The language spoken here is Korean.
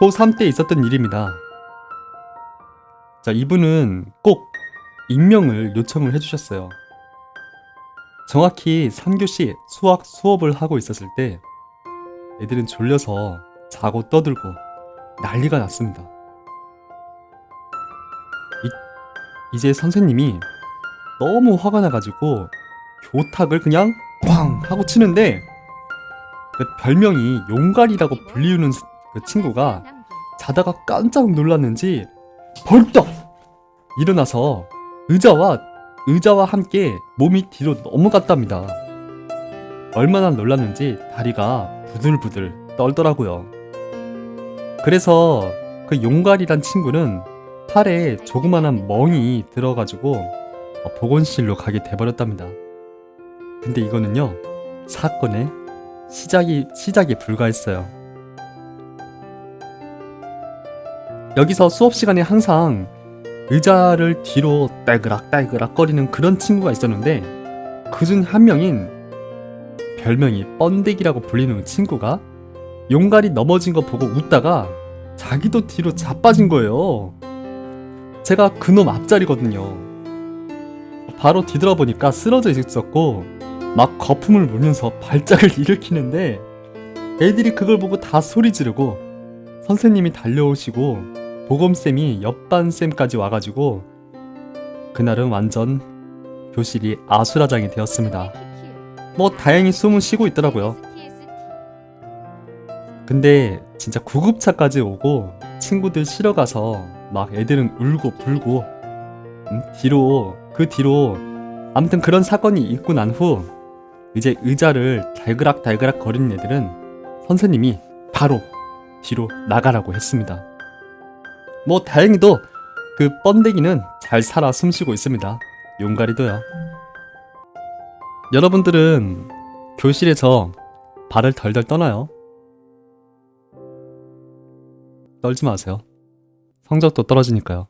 고3 때 있었던 일입니다. 자, 이분은 꼭 익명을 요청을 해주셨어요. 정확히 3교시 수학 수업을 하고 있었을 때 애들은 졸려서 자고 떠들고 난리가 났습니다. 이, 이제 선생님이 너무 화가 나가지고 교탁을 그냥 꽝 하고 치는데 그 별명이 용갈이라고 불리우는 그 친구가 자다가 깜짝 놀랐는지 벌떡 일어나서 의자와 의자와 함께 몸이 뒤로 넘어갔답니다. 얼마나 놀랐는지 다리가 부들부들 떨더라고요. 그래서 그 용갈이란 친구는 팔에 조그만한 멍이 들어가지고 어, 보건실로 가게 돼버렸답니다. 근데 이거는요 사건의 시작이 시작에 불과했어요. 여기서 수업 시간에 항상 의자를 뒤로 딸그락 딸그락 거리는 그런 친구가 있었는데 그 중 한 명인 별명이 번데기라고 불리는 친구가 용갈이 넘어진 거 보고 웃다가 자기도 뒤로 자빠진 거예요. 제가 그놈 앞자리거든요. 바로 뒤돌아보니까 쓰러져 있었고 막 거품을 물면서 발작을 일으키는데 애들이 그걸 보고 다 소리 지르고 선생님이 달려오시고 보검쌤이 옆반쌤까지 와가지고 그날은 완전 교실이 아수라장이 되었습니다. 뭐 다행히 숨은 쉬고 있더라고요. 근데 진짜 구급차까지 오고 친구들 실어 가서 막 애들은 울고 불고 음, 뒤로 그 뒤로 아무튼 그런 사건이 있고 난 후 이제 의자를 달그락 달그락 거리는 애들은 선생님이 바로 뒤로 나가라고 했습니다. 뭐 다행히도 그 번데기는 잘 살아 숨쉬고 있습니다. 용가리도요. 여러분들은 교실에서 발을 덜덜 떠나요? 떨지 마세요. 성적도 떨어지니까요.